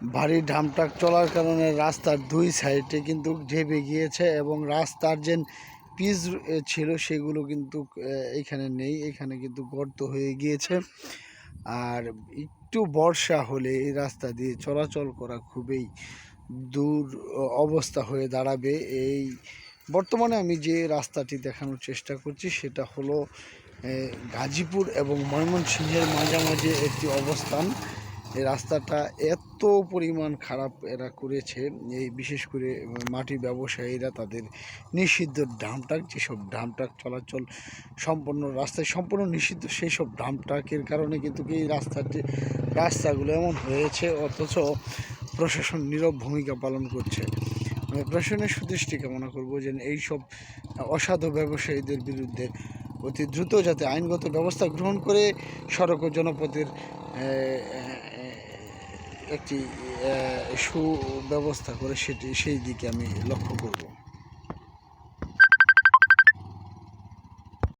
ভারী ডামট্রাক চলার কারণে রাস্তার দুই সাইডে কিন্তু ঢেবে গিয়েছে এবং রাস্তার যে পিচ ছিল সেগুলো কিন্তু এখানে নেই। এখানে কিন্তু গর্ত হয়ে গিয়েছে। আর একটু বর্ষা হলে এই রাস্তা দিয়ে চলাচল করা খুবই দূর অবস্থা হয়ে দাঁড়াবে। এই বর্তমানে আমি যে রাস্তাটি দেখানোর চেষ্টা করছি, সেটা হলো গাজীপুর এবং ময়মনসিংহের মাঝামাঝি একটি অবস্থান। এই রাস্তাটা এত পরিমাণ খারাপ এরা করেছে এই বিশেষ করে মাটি ব্যবসায়ীরা তাদের নিষিদ্ধ ডামট্রাক যেসব ডামট্রাক চলাচল সম্পূর্ণ রাস্তায় সম্পূর্ণ নিষিদ্ধ সেই সব ডামট্রাকের কারণে কিন্তু এই রাস্তাটি রাস্তাগুলো এমন হয়েছে, অথচ প্রশাসন নীরব ভূমিকা পালন করছে। প্রশাসনের সুদৃষ্টি কামনা করব যে এইসব অসাধু ব্যবসায়ীদের বিরুদ্ধে অতি দ্রুত যাতে আইনগত ব্যবস্থা গ্রহণ করে সড়ক ও জনপথের একটি সুব্যবস্থা করে সেটি সেই দিকে আমি লক্ষ্য করব।